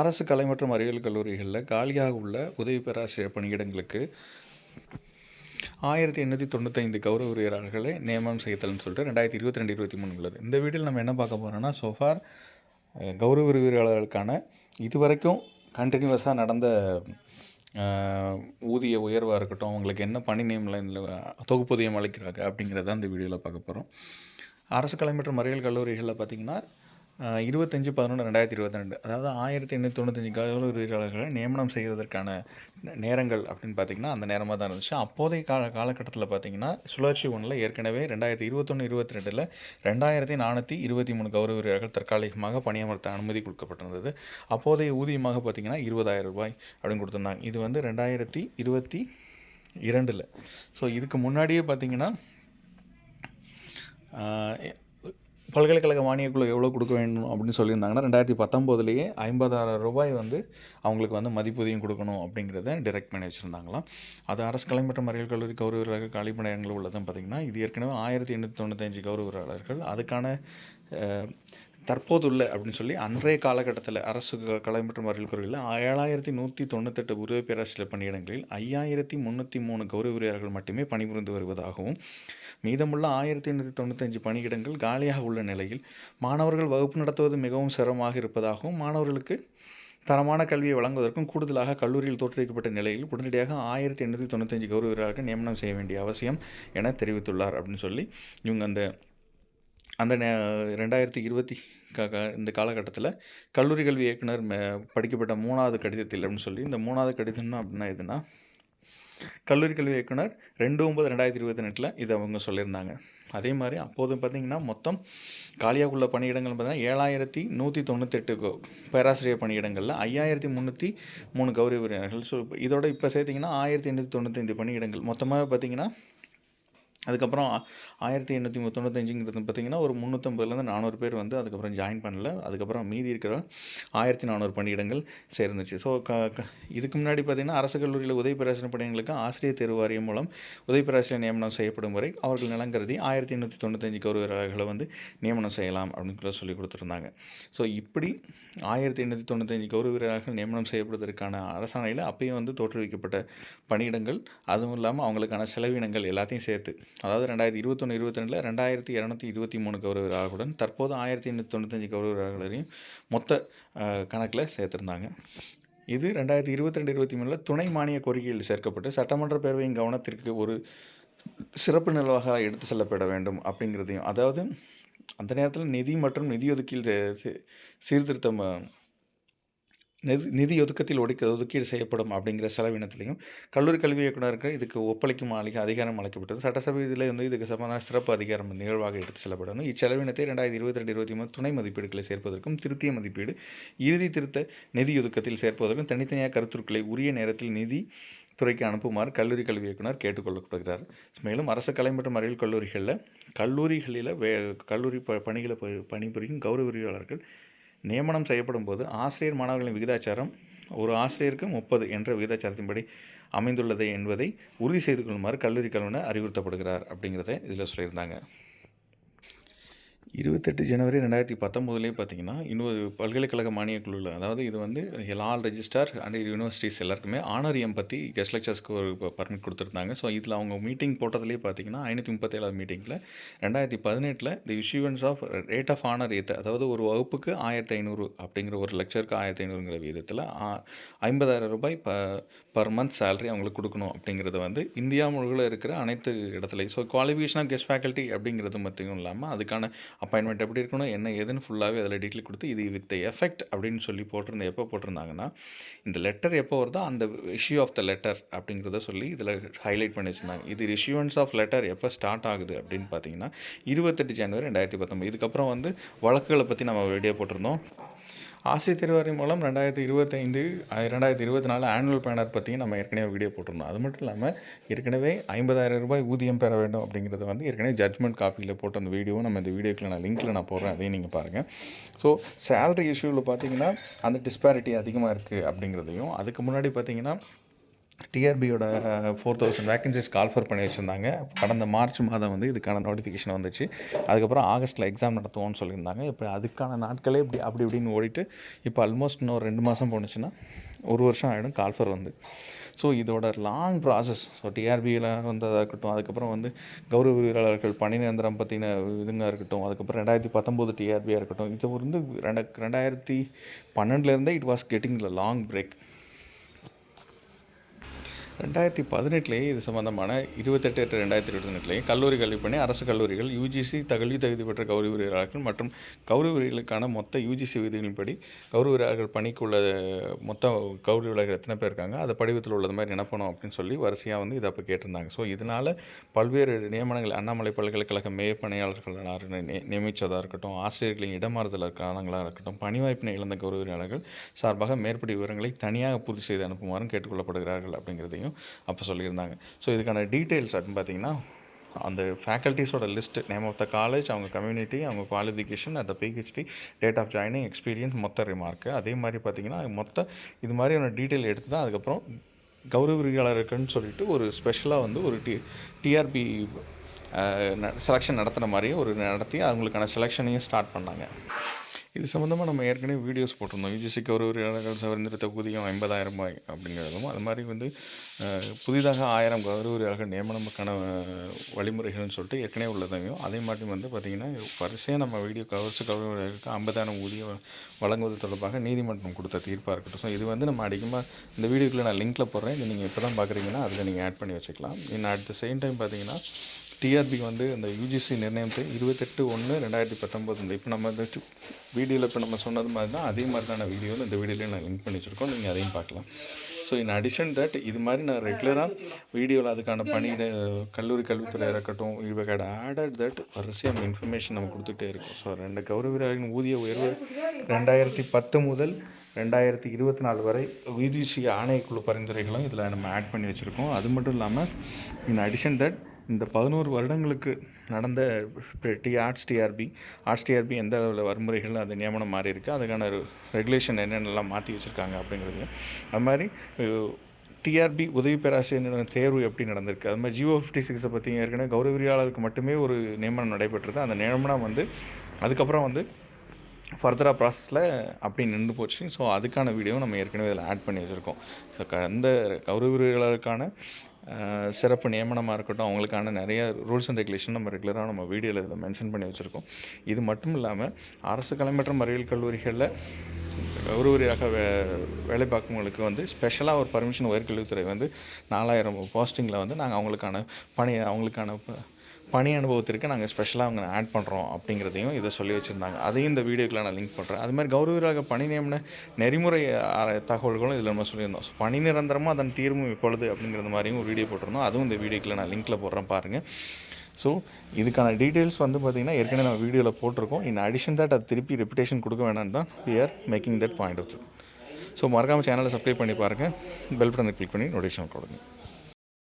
அரசு கலை மற்றும் அறிவியல் கல்லூரிகளில் காலியாக உள்ள உதவி பேராசிரியர் பணியிடங்களுக்கு ஆயிரத்தி எண்ணூற்றி தொண்ணூத்தைந்து கௌரவ உரையாளர்களை நியமனம் செய்தல்னு சொல்லிட்டு ரெண்டாயிரத்தி இருபத்தி ரெண்டு இருபத்தி மூணு உள்ளது. இந்த வீடியோவில் நம்ம என்ன பார்க்க போகிறோம்னா சோஃபார் கௌரவ விரிவுரையாளர்களுக்கான இதுவரைக்கும் கண்டினியூவஸாக நடந்த ஊதிய உயர்வாக இருக்கட்டும் அவங்களுக்கு என்ன பணி நியமனம் தொகுப்பூதியம் அளிக்கிறாங்க அப்படிங்கிறத இந்த வீடியோவில் பார்க்க போகிறோம் அரசு கலை மற்றும் அறிவியல் கல்லூரிகளில் பார்த்திங்கன்னா இருபத்தஞ்சு பதினொன்று ரெண்டாயிரத்தி இருபத்தி ரெண்டு அதாவது ஆயிரத்தி எண்ணூற்றி தொண்ணூத்தஞ்சு கௌரவ உரையாளர்களை நியமனம் செய்வதற்கான நேரங்கள் அப்படின்னு பார்த்திங்கன்னா அந்த நேரமாக தான் இருந்துச்சு. அப்போதைய கால காலகட்டத்தில் பார்த்திங்கன்னா சுழற்சி ஒன்றில் ஏற்கனவே ரெண்டாயிரத்தி இருபத்தொன்று இருபத்தி ரெண்டில் ரெண்டாயிரத்தி நானூற்றி இருபத்தி மூணு கௌரவ உரையாளர்கள் தற்காலிகமாக பணியமர்த்த அனுமதி கொடுக்கப்பட்டிருந்தது. அப்போதைய ஊதியமாக பார்த்திங்கன்னா இருபதாயிரம் ரூபாய் அப்படின்னு கொடுத்துருந்தாங்க. இது வந்து ரெண்டாயிரத்தி இருபத்தி இரண்டில். ஸோ இதுக்கு முன்னாடியே பார்த்திங்கன்னா பல்கலைக்கழக மானியக்குழு எவ்வளோ கொடுக்க வேண்டும் அப்படின்னு சொல்லியிருந்தாங்கன்னா ரெண்டாயிரத்தி பத்தொம்போதுலேயே ஐம்பதாயிரம் ரூபாய் வந்து அவங்களுக்கு வந்து மதிப்பூதியம் கொடுக்கணும் அப்படிங்கிறத டிரெக்ட் பண்ணி வச்சுருந்தாங்களாம். அது அரசு கலை மற்றும் அறிவியல் கல்லூரி கௌரவராக காலிப்பணியங்கள் உள்ளதுன்னு பார்த்திங்கன்னா இது ஏற்கனவே ஆயிரத்தி எண்ணூற்றி தொண்ணூத்தஞ்சு கௌரவராளர்கள் அதுக்கான தற்போதுள்ள அப்படின்னு சொல்லி அன்றைய காலகட்டத்தில் அரசு க- கலை மற்றும் அறிவியல் கல்லூரியில் ஏழாயிரத்தி நூற்றி தொண்ணூத்தெட்டு உதவி பேராசிரியர் பணியிடங்களில் ஐயாயிரத்தி முந்நூற்றி மூணு கௌரவ உரையாளர்கள் மட்டுமே பணிபுரிந்து வருவதாகவும் மீதமுள்ள ஆயிரத்தி எண்ணூற்றி தொண்ணூத்தஞ்சு பணியிடங்கள் காலியாக உள்ள நிலையில் மாணவர்கள் வகுப்பு நடத்துவது மிகவும் சிரமமாக இருப்பதாகவும் மாணவர்களுக்கு தரமான கல்வியை வழங்குவதற்கும் கூடுதலாக கல்லூரியில் தோற்றுவிக்கப்பட்ட நிலையில் உடனடியாக ஆயிரத்தி எண்ணூற்றி தொண்ணூத்தஞ்சு கௌரவ வீரராக நியமனம் செய்ய வேண்டிய அவசியம் என தெரிவித்துள்ளார் அப்படின்னு சொல்லி இவங்க அந்த அந்த நே ரெண்டாயிரத்தி இருபத்தி கா இந்த காலகட்டத்தில் கல்லூரி கல்வி இயக்குனர் மே- படிக்கப்பட்ட மூணாவது கடிதத்தில் அப்படின்னு சொல்லி இந்த மூணாவது கடிதம்னா அப்படின்னா எதுனா கல்லூரி கல்வி இயக்குனர் ரெண்டு ஒம்பது ரெண்டாயிரத்தி இருபத்தி ரெண்டில் இதை அவங்க சொல்லியிருந்தாங்க. அதே மாதிரி அப்போது பார்த்திங்கன்னா மொத்தம் காலியாக உள்ள பணியிடங்கள் பார்த்திங்கன்னா ஏழாயிரத்தி நூற்றி தொண்ணூத்தெட்டு பேராசிரியர் பணியிடங்களில் ஐயாயிரத்தி முந்நூற்றி மூணு கௌரவ உரையாளர்கள் ஸோ இதோட இப்போ சேர்த்திங்கன்னா ஆயிரத்தி எண்ணூற்றி தொண்ணூத்தைந்து பணியிடங்கள். மொத்தமாக பார்த்திங்கன்னா அதுக்கப்புறம் ஆ- ஆயிரத்தி எண்ணூற்றி தொண்ணூத்தஞ்சுங்கிறது பார்த்திங்கன்னா ஒரு முந்நூற்றம்பதுலேருந்து நானூறு பேர் வந்து அதுக்கப்புறம் ஜாயின் பண்ணல. அதுக்கப்புறம் மீதி இருக்கிற ஆயிரத்தி நானூறு பணியிடங்கள் சேர்ந்துச்சு. ஸோ க க- இதுக்கு முன்னாடி பார்த்திங்கன்னா அரசு கல்லூரியில் உதவி பேராசிரியர் பணியிடங்களுக்கு ஆசிரியர் தேர்வு வாரியம் மூலம் உதவி பேராசிரியர் நியமனம் செய்யப்படும் வரை அவர்கள் நிலம் கருதி ஆயிரத்தி எண்ணூற்றி தொண்ணூத்தஞ்சு கௌரவர்களை வந்து நியமனம் செய்யலாம் அப்படின்னு கூட சொல்லி கொடுத்துருந்தாங்க. ஸோ இப்படி ஆயிரத்தி எண்ணூற்றி தொண்ணூத்தஞ்சு கௌரவ வீரர்கள் நியமனம் செய்யப்படுவதற்கான அரசாணையில் அப்பயும் வந்து தோற்றுவிக்கப்பட்ட பணியிடங்கள். அதுவும் இல்லாமல் அவங்களுக்கான செலவினங்கள் எல்லாத்தையும் சேர்த்து அதாவது ரெண்டாயிரத்தி இருபத்தொன்று இருபத்தி ரெண்டில் ரெண்டாயிரத்தி இரநூத்தி இருபத்தி மூணு கௌரவர்களுடன் தற்போது ஆயிரத்தி எண்ணூற்றி தொண்ணூத்தஞ்சு கௌரவர்களையும் மொத்த கணக்கில் சேர்த்துருந்தாங்க. இது ரெண்டாயிரத்தி இருபத்தி ரெண்டு இருபத்தி மூணில் துணை மானிய கோரிக்கையில் சேர்க்கப்பட்டு சட்டமன்ற பேரவையின் கவனத்திற்கு ஒரு சிறப்பு நிலவாக எடுத்து செல்லப்பட வேண்டும் அப்படிங்கிறதையும் அதாவது அந்த நேரத்தில் நிதி மற்றும் நிதி ஒதுக்கீடு சீர்திருத்தம் நிதி நிதி ஒதுக்கத்தில் ஒடுக்க ஒதுக்கீடு செய்யப்படும் அப்படிங்கிற செலவினத்திலையும் கல்லூரி கல்வி இயக்குனருக்கு இதுக்கு ஒப்பளிக்கும் அளிக்க அதிகாரம் அளிக்கப்பட்டது. சட்டசபை இதில் வந்து இதுக்கு சமமான சிறப்பு அதிகாரம் நிகழ்வாக எடுத்து செல்லப்படணும். இச்செலவினத்தை ரெண்டாயிரத்தி இருபத்தி ரெண்டு இருபத்தி மூணு துணை மதிப்பீடுகளை சேர்ப்பதற்கும் திருத்திய மதிப்பீடு இறுதி திருத்த நிதி ஒதுக்கத்தில் சேர்ப்பதற்கும் தனித்தனியாக கருத்துருக்களை உரிய நேரத்தில் நிதி துறைக்கு அனுப்புமாறு கல்லூரி கல்வி இயக்குனர் கேட்டுக்கொள்ளப்படுகிறார். மேலும் அரசு கலை மற்றும் அறிவியல் கல்லூரிகளில் கல்லூரிகளில் வே கல்லூரி ப பணிகளை ப- பணிபுரியும் கௌரவ உரிமையாளர்கள் நியமனம் செய்யப்படும் போது ஆசிரியர் மாணவர்களின் விகிதாச்சாரம் ஒரு ஆசிரியருக்கு முப்பது என்ற விகிதாச்சாரத்தின்படி அமைந்துள்ளது என்பதை உறுதி செய்து கொள்ளுமாறு கல்லூரி கல்வியினர் அறிவுறுத்தப்படுகிறார் அப்படிங்கிறத இதில் சொல்லியிருந்தாங்க. இருபத்தெட்டு ஜனவரி ரெண்டாயிரத்தி பத்தொம்போதுலேயே பார்த்தீங்கன்னா இன்னொரு பல்கலைக்கழக மானியக் குழுவில் அதாவது இது வந்து லால் ரெஜிஸ்டார் அண்ட் யூனிவர்சிட்டிஸ் எல்லாருக்குமே ஆனரியம் பற்றி கெஸ்ட் லெக்சர்ஸ்க்கு ஒரு பர்மிட் கொடுத்துருந்தாங்க. ஸோ இதில் அவங்க மீட்டிங் போட்டதுலேயே பார்த்தீங்கன்னா ஐநூற்றி முப்பத்தேழாவது மீட்டிங்கில் ரெண்டாயிரத்தி பதினெட்டில் the issuance of rate of honour ஏத்த அதாவது ஒரு வகுப்புக்கு ஆயிரத்தி ஐநூறு அப்படிங்கிற ஒரு லெக்சருக்கு ஆயிரத்தி ஐநூறுங்கிற விதத்தில் ஐம்பதாயிரம் ரூபாய் ப பர் மந்த் சேலரி அவங்களுக்கு கொடுக்கணும் அப்படிங்கிறது வந்து இந்தியா முழுவதும் இருக்கிற அனைத்து இடத்துலையும். ஸோ குவாலிஃபிகேஷன் கெஸ்ட் ஃபேக்கல்ட்டி அப்படிங்கிறது மட்டும் இல்லாமல் அதுக்கான அப்பாயின்மெண்ட் எப்படி இருக்கணும் என்ன ஏதுன்னு ஃபுல்லாகவே அதில் டீட்டெயில் கொடுத்து இது வித் எஃபெக்ட் அப்படின்னு சொல்லி போட்டிருந்த எப்போ போட்டிருந்தாங்கன்னா இந்த லெட்டர் எப்போ வருதோ அந்த இஷ்யூ ஆஃப் த லெட்டர் அப்படிங்கிறத சொல்லி இதில் ஹைலைட் பண்ணி வச்சுருந்தாங்க. இது இஷ்யூவன்ஸ் ஆஃப் லெட்டர் எப்போ ஸ்டார்ட் ஆகுது அப்படின்னு பார்த்தீங்கன்னா இருபத்தெட்டு ஜனவரி ரெண்டாயிரத்தி பத்தொம்பது இதுக்கப்புறம் வந்து வழக்குகளை பற்றி நம்ம வீடியோ போட்டிருந்தோம். ஆசிரியர் தேர்வாரி மூலம் ரெண்டாயிரத்தி இருபத்தைந்து ரெண்டாயிரத்தி இருபத்தி நாலு ஆனுவல் பேனர் பற்றியும் நம்ம ஏற்கனவே வீடியோ போட்டிருந்தோம். அது மட்டும் இல்லாமல் ஏற்கனவே ஐம்பதாயிரம் ரூபாய் ஊதியம் பெற வேண்டும் அப்படிங்கிறத வந்து ஏற்கனவே ஜட்மெண்ட் காப்பியில் போட்ட அந்த வீடியோவும் நம்ம இந்த வீடியோக்கில் நான் லிங்க்கில் நான் போடுறேன். அதையும் நீங்கள் பாருங்கள் ஸோ சேலரி இஷ்யூவில் பார்த்தீங்கன்னா அந்த டிஸ்பாரிட்டி அதிகமாக இருக்குது அப்படிங்கிறதையும் அதுக்கு முன்னாடி பார்த்தீங்கன்னா டிஆர்பியோட four thousand vacancies call for பண்ணி வச்சுருந்தாங்க. கடந்த மார்ச் மாதம் வந்து இதுக்கான நோட்டிஃபிகேஷன் வந்துச்சு. அதுக்கப்புறம் ஆகஸ்ட்டில் எக்ஸாம் நடத்துவோம்னு சொல்லியிருந்தாங்க. இப்போ அதுக்கான நாட்களே இப்படி அப்படி இப்படின்னு ஓடிட்டு இப்போ ஆல்மோஸ்ட் இன்னும் ஒரு ரெண்டு மாதம் போணுச்சுன்னா ஒரு வருஷம் ஆகிடும் கால்ஃபர் வந்து. ஸோ இதோட லாங் ப்ராசஸ் ஸோ டிஆர்பியில் வந்ததாக இருக்கட்டும் அதுக்கப்புறம் வந்து கௌரவ வீரர்கள் பணி நிரந்தரம் பற்றின இதுங்க இருக்கட்டும் அதுக்கப்புறம் ரெண்டாயிரத்தி பத்தொம்போது டிஆர்பியாக இருக்கட்டும் இது வந்து ரெண்ட ரெண்டாயிரத்தி பன்னெண்டுலேருந்தே it was getting the long break ரெண்டாயிரத்தி பதினெட்டுலேயே இது சம்மந்தமான இருபத்தெட்டு எட்டு ரெண்டாயிரத்தி இருபத்தி கல்லூரி கல்வி பணி அரசு கல்லூரிகள் யூஜிசி தகுதி தகுதி பெற்ற கௌரவ வீரர்கள் மற்றும் கௌரவ மொத்த யூஜிசி விதிகளின்படி கௌரவ வீரர்கள் பணிக்கு உள்ள மொத்த கௌரவ வீரர்கள் எத்தனை பேர் இருக்காங்க அதை படிவத்தில் உள்ளது மாதிரி நினைப்பணும் அப்படின்னு சொல்லி வரிசையாக வந்து இதை அப்போ கேட்டிருந்தாங்க. ஸோ இதனால் பல்வேறு நியமனங்கள் அண்ணாமலை பல்கலைக்கழக மே பணியாளர்கள் நியமித்ததாக இருக்கட்டும் ஆசிரியர்களின் இடமாறுதல் காரணங்களாக இருக்கட்டும் பணி வாய்ப்பினை இழந்த கௌரவ வீரர்கள் சார்பாக மேற்படி விவரங்களை தனியாக பூர்த்தி செய்து அனுப்புமாறும் கேட்டுக்கொள்ளப்படுகிறார்கள் அப்படிங்கிறதையும் அப்போ சொல்லியிருந்தாங்க. ஸோ இதுக்கான டீட்டெயில்ஸ் அப்படின்னு பார்த்தீங்கன்னா அந்த ஃபேக்கல்ட்டிஸோட list name of the college அவங்க கம்யூனிட்டி அவங்க குவாலிஃபிகேஷன் அந்த PhD date of joining experience மொத்த ரிமார்க்கு அதே மாதிரி பார்த்தீங்கன்னா மொத்த இது மாதிரியான டீட்டெயில் எடுத்து தான் அதுக்கப்புறம் கௌரவியாளருக்குன்னு சொல்லிட்டு ஒரு ஸ்பெஷலாக வந்து ஒரு டி டிஆர்பி செலெக்ஷன் நடத்துகிற மாதிரியே ஒரு நடத்தி அவங்களுக்கான செலெக்ஷனையும் ஸ்டார்ட் பண்ணாங்க. இது சம்மந்தமாக நம்ம ஏற்கனவே வீடியோஸ் போட்டிருந்தோம். யூஜிசிக்கு ஒரு ஒரு இடங்கள் சவர்ந்திருத்த ஊதியம் ஐம்பதாயிரம் ரூபாய் அப்படிங்கிறதும் அது மாதிரி வந்து புதிதாக ஆயிரம் கௌரவர்கள் நியமனமுக்கான வழிமுறைகள்னு சொல்லிட்டு ஏற்கனவே உள்ளதையும் அதே மாதிரி வந்து பார்த்திங்கன்னா வரிசையாக நம்ம வீடியோ கவர்ஸ் கௌரவர்களுக்கு ஐம்பதாயிரம் ஊதியம் வழங்குவது தொடர்பாக நீதிமன்றம் கொடுத்த தீர்ப்பாக இருக்கட்டும். ஸோ இது வந்து நம்ம அதிகமாக இந்த வீடியோக்குள்ளே நான் லிங்க்கில் போடுறேன். இது நீங்கள் இப்போ தான் பார்க்குறீங்கன்னா அதில் நீங்கள் ஆட் பண்ணி வச்சுக்கலாம். இன்னும் அட் த சேம் டைம் பார்த்தீங்கன்னா டிஆர்பி வந்து அந்த யூஜிசி நிர்ணயத்தை இருபத்தெட்டு ஒன்று ரெண்டாயிரத்தி பத்தொம்போது இப்போ நம்ம இந்த வீடியோவில் இப்போ நம்ம சொன்னது மாதிரி தான் அதே மாதிரியான வீடியோவில் வீடியோ இந்த வீடியோலேயே நான் லிங்க் பண்ணி வச்சுருக்கோம். நீங்கள் அதையும் பார்க்கலாம். ஸோ இன் அடிஷன் தட் இது மாதிரி நான் ரெகுலராக வீடியோவில் அதுக்கான பணியிட கல்லூரி கல்வித்துறை இருக்கட்டும் இவை ஆடட் தட் வரிசையாக நம்ம இன்ஃபர்மேஷன் நம்ம கொடுத்துட்டே இருக்கோம். ஸோ ரெண்டு கௌரவர்களின் ஊதிய உயர்வு ரெண்டாயிரத்தி பத்து முதல் ரெண்டாயிரத்தி இருபத்தி நாலு வரை யூஜிசி ஆணையக்குழு பரிந்துரைகளும் இதில் நம்ம ஆட் பண்ணி வச்சுருக்கோம். அது மட்டும் இல்லாமல் இன் அடிஷன் தட் இந்த பதினோரு வருடங்களுக்கு நடந்த T arts TRB arts TRB எந்த அளவில் வன்முறைகள் அது நியமனம் மாறி இருக்குது அதுக்கான ரெகுலேஷன் என்னென்னலாம் மாற்றி வச்சுருக்காங்க அப்படிங்கிறது அது மாதிரி டிஆர்பி உதவி பேராசிரியர் தேர்வு எப்படி நடந்திருக்கு? அது மாதிரி ஜியோ ஃபிஃப்டி சிக்ஸை பற்றி ஏற்கனவே கௌரவியாளருக்கு மட்டுமே ஒரு நியமனம் நடைபெற்றது அந்த நியமனம் வந்து அதுக்கப்புறம் வந்து ஃபர்தராக ப்ராசஸில் அப்படி நின்று போச்சு. ஸோ அதுக்கான வீடியோவும் நம்ம ஏற்கனவே இதில் ஆட் பண்ணி வச்சுருக்கோம். ஸோ அந்த கௌரவியாளருக்கான சிறப்பு நியமனமாக இருக்கட்டும் அவங்களுக்கான நிறைய ரூல்ஸ் அண்ட் ரெகுலேஷன் நம்ம ரெகுலராக நம்ம வீடியோவில் இதில் மென்ஷன் பண்ணி வச்சுருக்கோம். இது மட்டும் இல்லாமல் அரசு கலை மற்றும் அறிவியல் கல்லூரிகளில் கௌரவரியாக வே வேலை பார்க்கவங்களுக்கு வந்து ஸ்பெஷலாக ஒரு பர்மிஷன் உயர்கல்வித்துறை வந்து நாலாயிரம் போஸ்டிங்கில் வந்து நாங்கள் அவங்களுக்கான பணி அவங்களுக்கான பணி அனுபவத்திற்கு நாங்கள் ஸ்பெஷலாக அவங்க ஆட் பண்ணுறோம் அப்படிங்கிறதையும் இதை சொல்லி வச்சுருந்தாங்க. அதையும் இந்த வீடியோக்கெலாம் நான் லிங்க் பண்ணுறேன் அது மாதிரி கௌரவராக பணி நியமன நெறிமுறை தகவல்களும் இதில் நம்ம சொல்லியிருந்தோம். ஸோ பணி நிரந்தரமாக அதன் தீர்வும் இப்பொழுது அப்படிங்கிற மாதிரியும் ஒரு வீடியோ போட்டிருந்தோம். அதுவும் இந்த வீடியோக்கில் நான் லிங்க்கில் போடுறேன் பாருங்கள் ஸோ இதுக்கான டீட்டெயில்ஸ் வந்து பார்த்திங்கன்னா ஏற்கனவே நம்ம வீடியோவில் போட்டிருக்கோம். இன் அடிஷன் தட் அது திருப்பி ரெப்புடேஷன் கொடுக்க வேணாம் தான் we are making that point of so மறக்காமல் சேனலை சப்ஸ்கிரைப் பண்ணி பாருங்கள் பெல் பட்டனை கிளிக் பண்ணி நோட்டிஃபிகேஷன் கொடுங்க